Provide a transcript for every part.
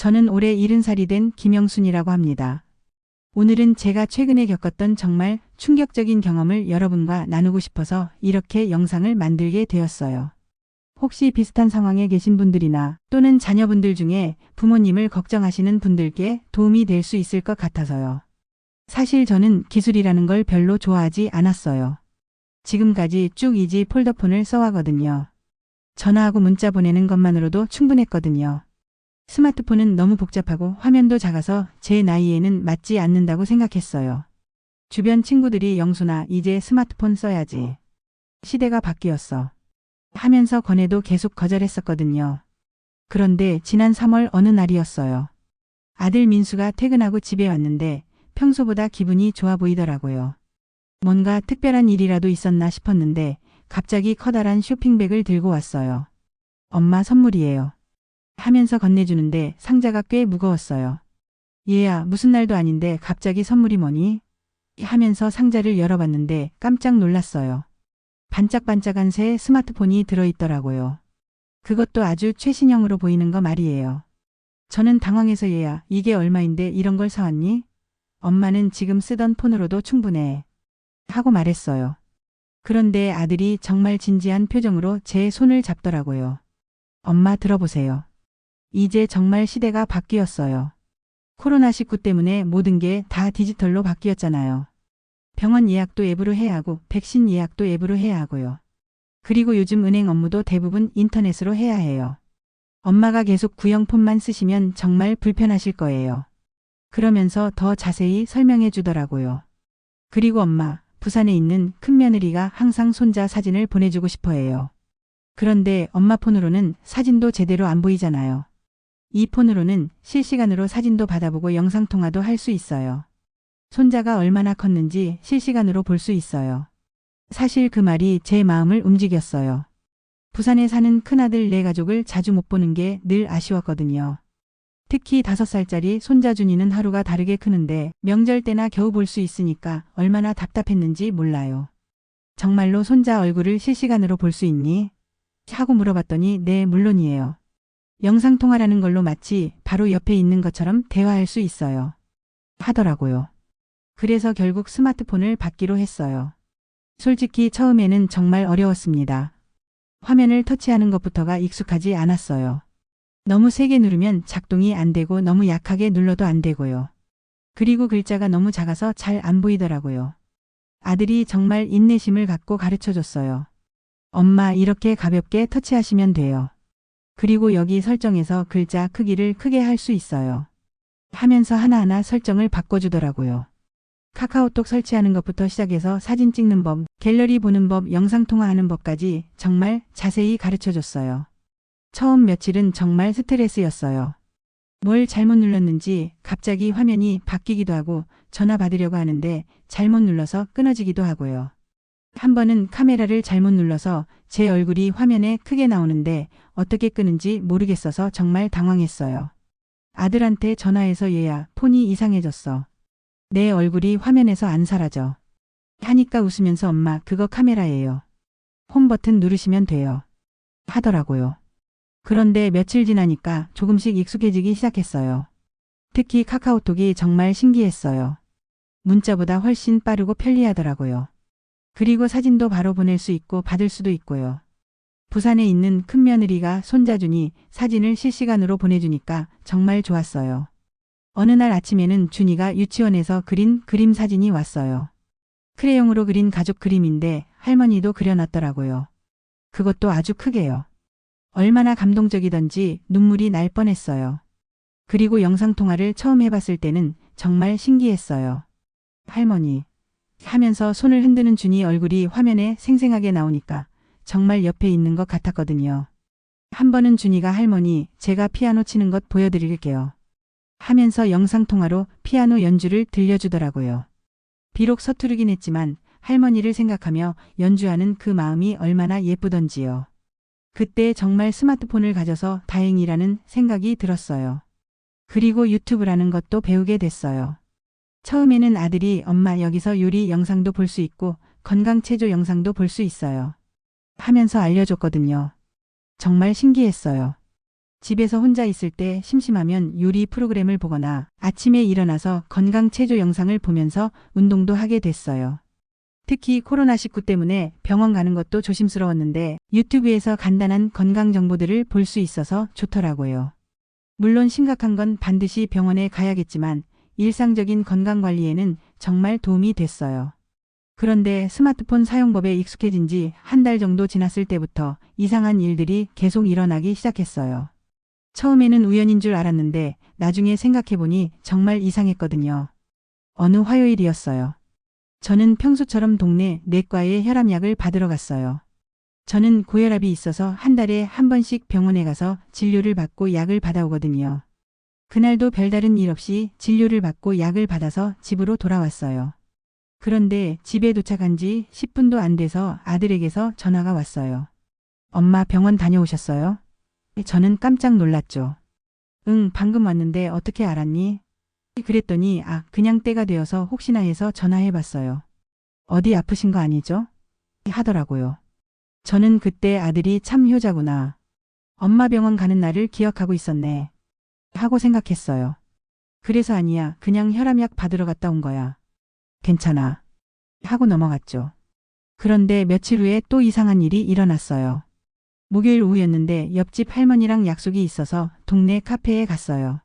저는 올해 70살이 된 김영순이라고 합니다. 오늘은 제가 최근에 겪었던 정말 충격적인 경험을 여러분과 나누고 싶어서 이렇게 영상을 만들게 되었어요. 혹시 비슷한 상황에 계신 분들이나 또는 자녀분들 중에 부모님을 걱정하시는 분들께 도움이 될 수 있을 것 같아서요. 사실 저는 기술이라는 걸 별로 좋아하지 않았어요. 지금까지 쭉 이지 폴더폰을 써왔거든요. 전화하고 문자 보내는 것만으로도 충분했거든요. 스마트폰은 너무 복잡하고 화면도 작아서 제 나이에는 맞지 않는다고 생각했어요. 주변 친구들이 영수나 이제 스마트폰 써야지. 시대가 바뀌었어. 하면서 권해도 계속 거절했었거든요. 그런데 지난 3월 어느 날이었어요. 아들 민수가 퇴근하고 집에 왔는데 평소보다 기분이 좋아 보이더라고요. 뭔가 특별한 일이라도 있었나 싶었는데 갑자기 커다란 쇼핑백을 들고 왔어요. 엄마 선물이에요. 하면서 건네주는데 상자가 꽤 무거웠어요. 얘야, 무슨 날도 아닌데 갑자기 선물이 뭐니? 하면서 상자를 열어봤는데 깜짝 놀랐어요. 반짝반짝한 새 스마트폰이 들어있더라고요. 그것도 아주 최신형으로 보이는 거 말이에요. 저는 당황해서 얘야, 이게 얼마인데 이런 걸 사왔니? 엄마는 지금 쓰던 폰으로도 충분해. 하고 말했어요. 그런데 아들이 정말 진지한 표정으로 제 손을 잡더라고요. 엄마 들어보세요. 이제 정말 시대가 바뀌었어요. 코로나19 때문에 모든 게 다 디지털로 바뀌었잖아요. 병원 예약도 앱으로 해야 하고 백신 예약도 앱으로 해야 하고요. 그리고 요즘 은행 업무도 대부분 인터넷으로 해야 해요. 엄마가 계속 구형폰만 쓰시면 정말 불편하실 거예요. 그러면서 더 자세히 설명해 주더라고요. 그리고 엄마, 부산에 있는 큰며느리가 항상 손자 사진을 보내주고 싶어 해요. 그런데 엄마 폰으로는 사진도 제대로 안 보이잖아요. 이 폰으로는 실시간으로 사진도 받아보고 영상통화도 할 수 있어요. 손자가 얼마나 컸는지 실시간으로 볼 수 있어요. 사실 그 말이 제 마음을 움직였어요. 부산에 사는 큰아들 네 가족을 자주 못 보는 게 늘 아쉬웠거든요. 특히 다섯 살짜리 손자 준이는 하루가 다르게 크는데 명절 때나 겨우 볼 수 있으니까 얼마나 답답했는지 몰라요. 정말로 손자 얼굴을 실시간으로 볼 수 있니? 하고 물어봤더니 네, 물론이에요. 영상통화라는 걸로 마치 바로 옆에 있는 것처럼 대화할 수 있어요. 하더라고요. 그래서 결국 스마트폰을 받기로 했어요. 솔직히 처음에는 정말 어려웠습니다. 화면을 터치하는 것부터가 익숙하지 않았어요. 너무 세게 누르면 작동이 안 되고 너무 약하게 눌러도 안 되고요. 그리고 글자가 너무 작아서 잘 안 보이더라고요. 아들이 정말 인내심을 갖고 가르쳐 줬어요. 엄마 이렇게 가볍게 터치하시면 돼요. 그리고 여기 설정에서 글자 크기를 크게 할 수 있어요. 하면서 하나하나 설정을 바꿔주더라고요. 카카오톡 설치하는 것부터 시작해서 사진 찍는 법, 갤러리 보는 법, 영상 통화하는 법까지 정말 자세히 가르쳐 줬어요. 처음 며칠은 정말 스트레스였어요. 뭘 잘못 눌렀는지 갑자기 화면이 바뀌기도 하고 전화 받으려고 하는데 잘못 눌러서 끊어지기도 하고요. 한 번은 카메라를 잘못 눌러서 제 얼굴이 화면에 크게 나오는데 어떻게 끄는지 모르겠어서 정말 당황했어요. 아들한테 전화해서 얘야 폰이 이상해졌어. 내 얼굴이 화면에서 안 사라져. 하니까 웃으면서 엄마 그거 카메라예요. 홈 버튼 누르시면 돼요. 하더라고요. 그런데 며칠 지나니까 조금씩 익숙해지기 시작했어요. 특히 카카오톡이 정말 신기했어요. 문자보다 훨씬 빠르고 편리하더라고요. 그리고 사진도 바로 보낼 수 있고 받을 수도 있고요. 부산에 있는 큰며느리가 손자준이 사진을 실시간으로 보내주니까 정말 좋았어요. 어느 날 아침에는 준이가 유치원에서 그린 그림 사진이 왔어요. 크레용으로 그린 가족 그림인데 할머니도 그려놨더라고요. 그것도 아주 크게요. 얼마나 감동적이던지 눈물이 날 뻔했어요. 그리고 영상통화를 처음 해봤을 때는 정말 신기했어요. 할머니. 하면서 손을 흔드는 준이 얼굴이 화면에 생생하게 나오니까 정말 옆에 있는 것 같았거든요. 한 번은 준이가 할머니, 제가 피아노 치는 것 보여드릴게요. 하면서 영상통화로 피아노 연주를 들려주더라고요. 비록 서투르긴 했지만 할머니를 생각하며 연주하는 그 마음이 얼마나 예쁘던지요. 그때 정말 스마트폰을 가져서 다행이라는 생각이 들었어요. 그리고 유튜브라는 것도 배우게 됐어요. 처음에는 아들이 엄마 여기서 요리 영상도 볼 수 있고 건강체조 영상도 볼 수 있어요. 하면서 알려줬거든요. 정말 신기했어요. 집에서 혼자 있을 때 심심하면 요리 프로그램을 보거나 아침에 일어나서 건강 체조 영상을 보면서 운동도 하게 됐어요. 특히 코로나19 때문에 병원 가는 것도 조심스러웠는데 유튜브에서 간단한 건강 정보들을 볼 수 있어서 좋더라고요. 물론 심각한 건 반드시 병원에 가야겠지만 일상적인 건강 관리에는 정말 도움이 됐어요. 그런데 스마트폰 사용법에 익숙해진 지 한 달 정도 지났을 때부터 이상한 일들이 계속 일어나기 시작했어요. 처음에는 우연인 줄 알았는데 나중에 생각해보니 정말 이상했거든요. 어느 화요일이었어요. 저는 평소처럼 동네 내과에 혈압약을 받으러 갔어요. 저는 고혈압이 있어서 한 달에 한 번씩 병원에 가서 진료를 받고 약을 받아오거든요. 그날도 별다른 일 없이 진료를 받고 약을 받아서 집으로 돌아왔어요. 그런데 집에 도착한 지 10분도 안 돼서 아들에게서 전화가 왔어요. 엄마 병원 다녀오셨어요? 저는 깜짝 놀랐죠. 응, 방금 왔는데 어떻게 알았니? 그랬더니 아, 그냥 때가 되어서 혹시나 해서 전화해 봤어요. 어디 아프신 거 아니죠? 하더라고요. 저는 그때 아들이 참 효자구나. 엄마 병원 가는 날을 기억하고 있었네. 하고 생각했어요. 그래서 아니야. 그냥 혈압약 받으러 갔다 온 거야. 괜찮아. 하고 넘어갔죠. 그런데 며칠 후에 또 이상한 일이 일어났어요. 목요일 오후였는데 옆집 할머니랑 약속이 있어서 동네 카페에 갔어요.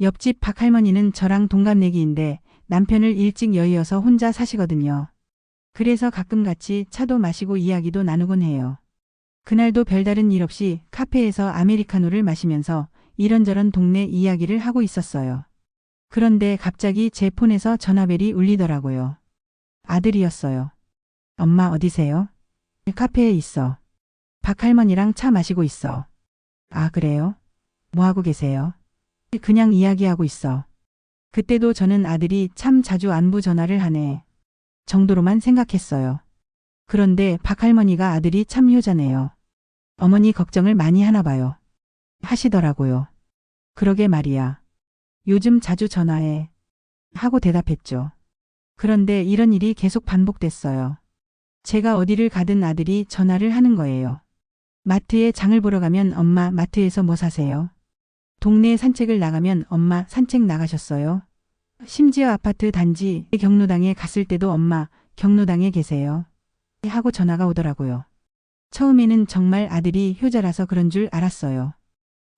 옆집 박 할머니는 저랑 동갑내기인데 남편을 일찍 여의어서 혼자 사시거든요. 그래서 가끔 같이 차도 마시고 이야기도 나누곤 해요. 그날도 별다른 일 없이 카페에서 아메리카노를 마시면서 이런저런 동네 이야기를 하고 있었어요. 그런데 갑자기 제 폰에서 전화벨이 울리더라고요. 아들이었어요. 엄마 어디세요? 카페에 있어. 박 할머니랑 차 마시고 있어. 아, 그래요? 뭐 하고 계세요? 그냥 이야기하고 있어. 그때도 저는 아들이 참 자주 안부 전화를 하네. 정도로만 생각했어요. 그런데 박 할머니가 아들이 참 효자네요. 어머니 걱정을 많이 하나 봐요. 하시더라고요. 그러게 말이야. 요즘 자주 전화해. 하고 대답했죠. 그런데 이런 일이 계속 반복됐어요. 제가 어디를 가든 아들이 전화를 하는 거예요. 마트에 장을 보러 가면 엄마 마트에서 뭐 사세요? 동네 산책을 나가면 엄마 산책 나가셨어요? 심지어 아파트 단지 경로당에 갔을 때도 엄마 경로당에 계세요. 하고 전화가 오더라고요. 처음에는 정말 아들이 효자라서 그런 줄 알았어요.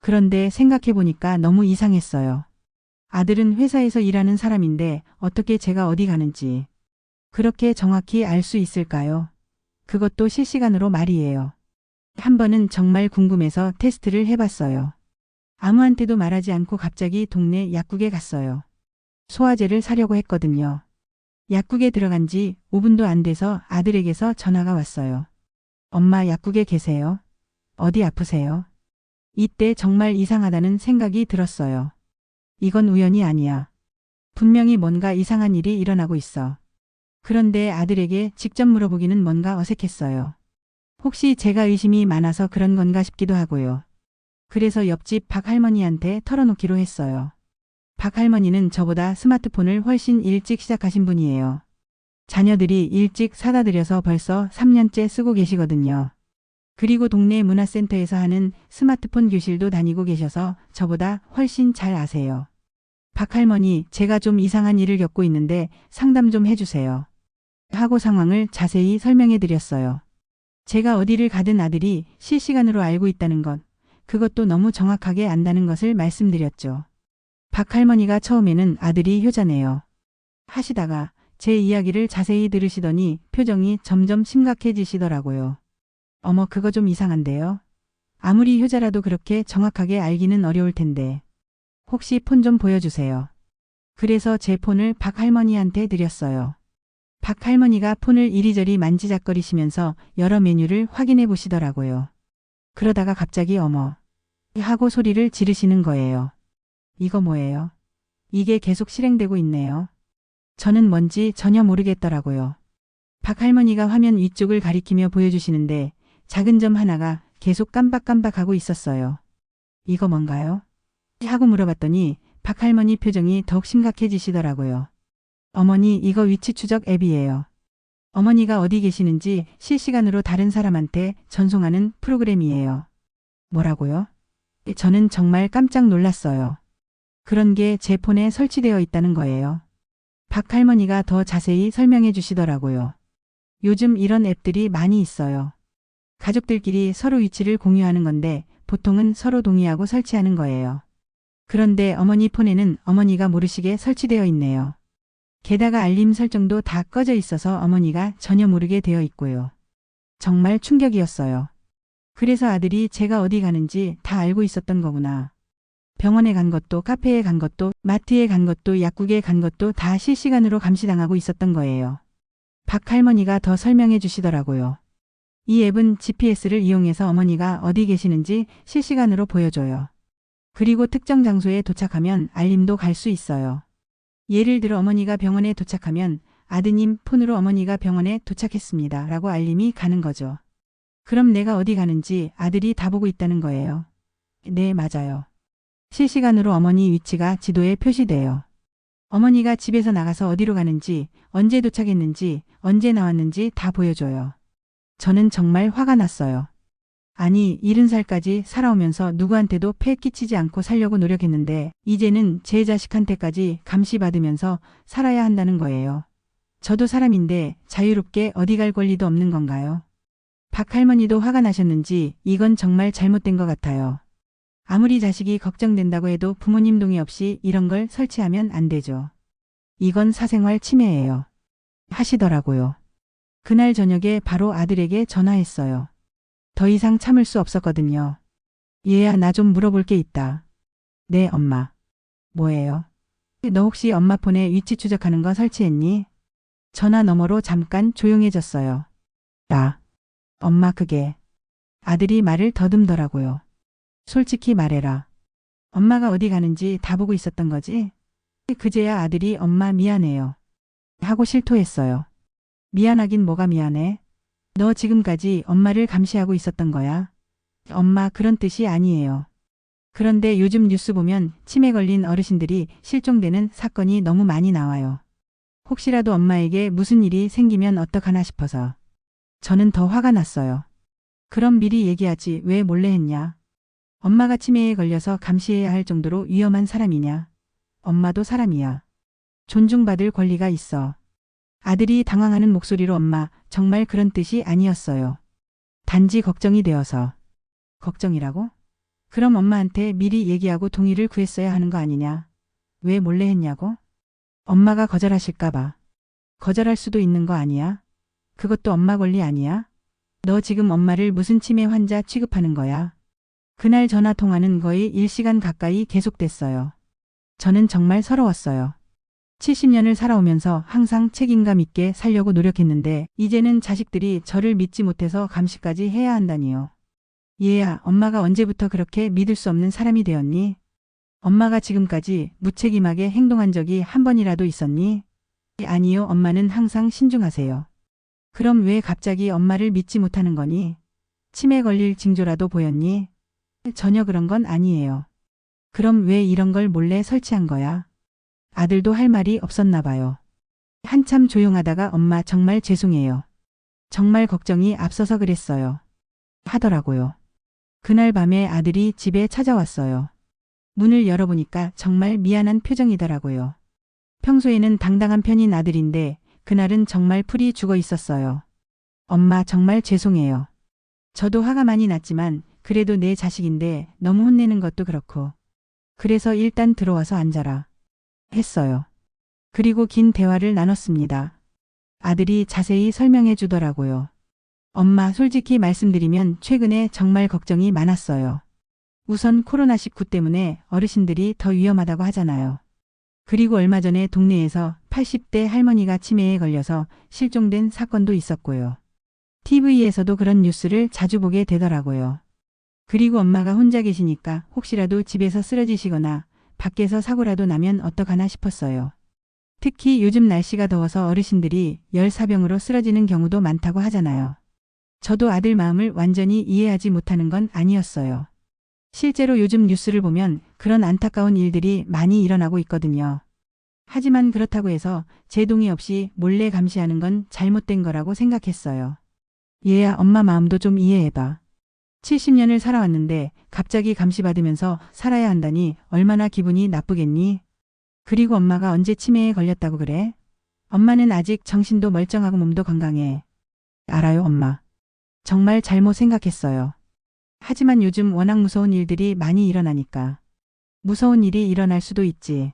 그런데 생각해보니까 너무 이상했어요. 아들은 회사에서 일하는 사람인데 어떻게 제가 어디 가는지 그렇게 정확히 알 수 있을까요? 그것도 실시간으로 말이에요. 한 번은 정말 궁금해서 테스트를 해봤어요. 아무한테도 말하지 않고 갑자기 동네 약국에 갔어요. 소화제를 사려고 했거든요. 약국에 들어간 지 5분도 안 돼서 아들에게서 전화가 왔어요. 엄마 약국에 계세요? 어디 아프세요? 이때 정말 이상하다는 생각이 들었어요. 이건 우연이 아니야. 분명히 뭔가 이상한 일이 일어나고 있어. 그런데 아들에게 직접 물어보기는 뭔가 어색했어요. 혹시 제가 의심이 많아서 그런 건가 싶기도 하고요. 그래서 옆집 박 할머니한테 털어놓기로 했어요. 박 할머니는 저보다 스마트폰을 훨씬 일찍 시작하신 분이에요. 자녀들이 일찍 사다 드려서 벌써 3년째 쓰고 계시거든요. 그리고 동네 문화센터에서 하는 스마트폰 교실도 다니고 계셔서 저보다 훨씬 잘 아세요. 박 할머니, 제가 좀 이상한 일을 겪고 있는데 상담 좀 해주세요. 하고 상황을 자세히 설명해 드렸어요. 제가 어디를 가든 아들이 실시간으로 알고 있다는 것, 그것도 너무 정확하게 안다는 것을 말씀드렸죠. 박 할머니가 처음에는 아들이 효자네요. 하시다가 제 이야기를 자세히 들으시더니 표정이 점점 심각해지시더라고요. 어머, 그거 좀 이상한데요? 아무리 효자라도 그렇게 정확하게 알기는 어려울 텐데. 혹시 폰 좀 보여주세요. 그래서 제 폰을 박 할머니한테 드렸어요. 박 할머니가 폰을 이리저리 만지작거리시면서 여러 메뉴를 확인해 보시더라고요. 그러다가 갑자기 어머 하고 소리를 지르시는 거예요. 이거 뭐예요? 이게 계속 실행되고 있네요. 저는 뭔지 전혀 모르겠더라고요. 박 할머니가 화면 위쪽을 가리키며 보여주시는데 작은 점 하나가 계속 깜박깜박하고 있었어요. 이거 뭔가요? 하고 물어봤더니 박 할머니 표정이 더욱 심각해지시더라고요. 어머니 이거 위치 추적 앱이에요. 어머니가 어디 계시는지 실시간으로 다른 사람한테 전송하는 프로그램이에요. 뭐라고요? 저는 정말 깜짝 놀랐어요. 그런 게 제 폰에 설치되어 있다는 거예요. 박 할머니가 더 자세히 설명해 주시더라고요. 요즘 이런 앱들이 많이 있어요. 가족들끼리 서로 위치를 공유하는 건데 보통은 서로 동의하고 설치하는 거예요. 그런데 어머니 폰에는 어머니가 모르시게 설치되어 있네요. 게다가 알림 설정도 다 꺼져 있어서 어머니가 전혀 모르게 되어 있고요. 정말 충격이었어요. 그래서 아들이 제가 어디 가는지 다 알고 있었던 거구나. 병원에 간 것도 카페에 간 것도 마트에 간 것도 약국에 간 것도 다 실시간으로 감시당하고 있었던 거예요. 박 할머니가 더 설명해 주시더라고요. 이 앱은 GPS를 이용해서 어머니가 어디 계시는지 실시간으로 보여줘요. 그리고 특정 장소에 도착하면 알림도 갈 수 있어요. 예를 들어 어머니가 병원에 도착하면 아드님 폰으로 어머니가 병원에 도착했습니다. 라고 알림이 가는 거죠. 그럼 내가 어디 가는지 아들이 다 보고 있다는 거예요. 네, 맞아요. 실시간으로 어머니 위치가 지도에 표시돼요. 어머니가 집에서 나가서 어디로 가는지, 언제 도착했는지, 언제 나왔는지 다 보여줘요. 저는 정말 화가 났어요. 아니, 70살까지 살아오면서 누구한테도 폐 끼치지 않고 살려고 노력했는데, 이제는 제 자식한테까지 감시받으면서 살아야 한다는 거예요. 저도 사람인데 자유롭게 어디 갈 권리도 없는 건가요? 박 할머니도 화가 나셨는지 이건 정말 잘못된 것 같아요. 아무리 자식이 걱정된다고 해도 부모님 동의 없이 이런 걸 설치하면 안 되죠. 이건 사생활 침해예요. 하시더라고요. 그날 저녁에 바로 아들에게 전화했어요. 더 이상 참을 수 없었거든요. 얘야, 나 좀 물어볼 게 있다. 네, 엄마. 뭐예요? 너 혹시 엄마 폰에 위치 추적하는 거 설치했니? 전화 너머로 잠깐 조용해졌어요. 나. 엄마 그게. 아들이 말을 더듬더라고요. 솔직히 말해라. 엄마가 어디 가는지 다 보고 있었던 거지? 그제야 아들이 엄마 미안해요. 하고 실토했어요. 미안하긴 뭐가 미안해? 너 지금까지 엄마를 감시하고 있었던 거야? 엄마 그런 뜻이 아니에요. 그런데 요즘 뉴스 보면 치매 걸린 어르신들이 실종되는 사건이 너무 많이 나와요. 혹시라도 엄마에게 무슨 일이 생기면 어떡하나 싶어서. 저는 더 화가 났어요. 그럼 미리 얘기하지 왜 몰래 했냐? 엄마가 치매에 걸려서 감시해야 할 정도로 위험한 사람이냐? 엄마도 사람이야. 존중받을 권리가 있어. 아들이 당황하는 목소리로 엄마, 정말 그런 뜻이 아니었어요. 단지 걱정이 되어서. 걱정이라고? 그럼 엄마한테 미리 얘기하고 동의를 구했어야 하는 거 아니냐? 왜 몰래 했냐고? 엄마가 거절하실까봐. 거절할 수도 있는 거 아니야? 그것도 엄마 권리 아니야? 너 지금 엄마를 무슨 치매 환자 취급하는 거야? 그날 전화 통화는 거의 1시간 가까이 계속됐어요. 저는 정말 서러웠어요. 70년을 살아오면서 항상 책임감 있게 살려고 노력했는데 이제는 자식들이 저를 믿지 못해서 감시까지 해야 한다니요. 얘야, 엄마가 언제부터 그렇게 믿을 수 없는 사람이 되었니? 엄마가 지금까지 무책임하게 행동한 적이 한 번이라도 있었니? 아니요, 엄마는 항상 신중하세요. 그럼 왜 갑자기 엄마를 믿지 못하는 거니? 치매 걸릴 징조라도 보였니? 전혀 그런 건 아니에요. 그럼 왜 이런 걸 몰래 설치한 거야? 아들도 할 말이 없었나 봐요. 한참 조용하다가 엄마 정말 죄송해요. 정말 걱정이 앞서서 그랬어요. 하더라고요. 그날 밤에 아들이 집에 찾아왔어요. 문을 열어보니까 정말 미안한 표정이더라고요. 평소에는 당당한 편인 아들인데 그날은 정말 풀이 죽어 있었어요. 엄마 정말 죄송해요. 저도 화가 많이 났지만 그래도 내 자식인데 너무 혼내는 것도 그렇고. 그래서 일단 들어와서 앉아라. 했어요. 그리고 긴 대화를 나눴습니다. 아들이 자세히 설명해 주더라고요. 엄마 솔직히 말씀드리면 최근에 정말 걱정이 많았어요. 우선 코로나19 때문에 어르신들이 더 위험하다고 하잖아요. 그리고 얼마 전에 동네에서 80대 할머니가 치매에 걸려서 실종된 사건도 있었고요. TV에서도 그런 뉴스를 자주 보게 되더라고요. 그리고 엄마가 혼자 계시니까 혹시라도 집에서 쓰러지시거나 밖에서 사고라도 나면 어떡하나 싶었어요. 특히 요즘 날씨가 더워서 어르신들이 열사병으로 쓰러지는 경우도 많다고 하잖아요. 저도 아들 마음을 완전히 이해하지 못하는 건 아니었어요. 실제로 요즘 뉴스를 보면 그런 안타까운 일들이 많이 일어나고 있거든요. 하지만 그렇다고 해서 제 동의 없이 몰래 감시하는 건 잘못된 거라고 생각했어요. 얘야 엄마 마음도 좀 이해해봐. 70년을 살아왔는데 갑자기 감시받으면서 살아야 한다니 얼마나 기분이 나쁘겠니? 그리고 엄마가 언제 치매에 걸렸다고 그래? 엄마는 아직 정신도 멀쩡하고 몸도 건강해. 알아요, 엄마. 정말 잘못 생각했어요. 하지만 요즘 워낙 무서운 일들이 많이 일어나니까. 무서운 일이 일어날 수도 있지.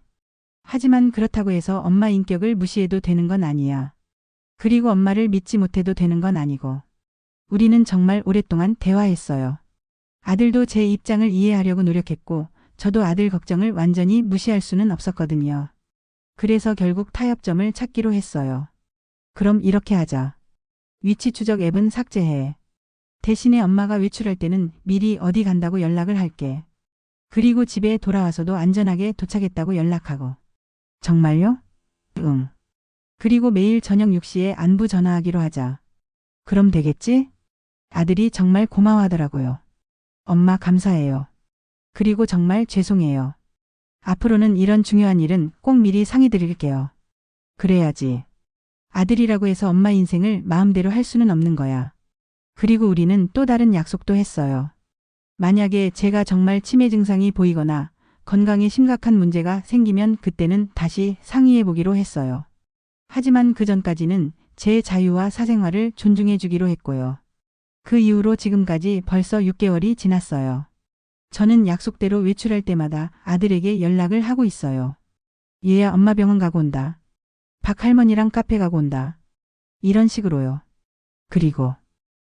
하지만 그렇다고 해서 엄마 인격을 무시해도 되는 건 아니야. 그리고 엄마를 믿지 못해도 되는 건 아니고. 우리는 정말 오랫동안 대화했어요. 아들도 제 입장을 이해하려고 노력했고, 저도 아들 걱정을 완전히 무시할 수는 없었거든요. 그래서 결국 타협점을 찾기로 했어요. 그럼 이렇게 하자. 위치 추적 앱은 삭제해. 대신에 엄마가 외출할 때는 미리 어디 간다고 연락을 할게. 그리고 집에 돌아와서도 안전하게 도착했다고 연락하고. 정말요? 응. 그리고 매일 저녁 6시에 안부 전화하기로 하자. 그럼 되겠지? 아들이 정말 고마워하더라고요. 엄마 감사해요. 그리고 정말 죄송해요. 앞으로는 이런 중요한 일은 꼭 미리 상의 드릴게요. 그래야지. 아들이라고 해서 엄마 인생을 마음대로 할 수는 없는 거야. 그리고 우리는 또 다른 약속도 했어요. 만약에 제가 정말 치매 증상이 보이거나 건강에 심각한 문제가 생기면 그때는 다시 상의해 보기로 했어요. 하지만 그 전까지는 제 자유와 사생활을 존중해 주기로 했고요. 그 이후로 지금까지 벌써 6개월이 지났어요. 저는 약속대로 외출할 때마다 아들에게 연락을 하고 있어요. 얘야 엄마 병원 가고 온다. 박 할머니랑 카페 가고 온다. 이런 식으로요. 그리고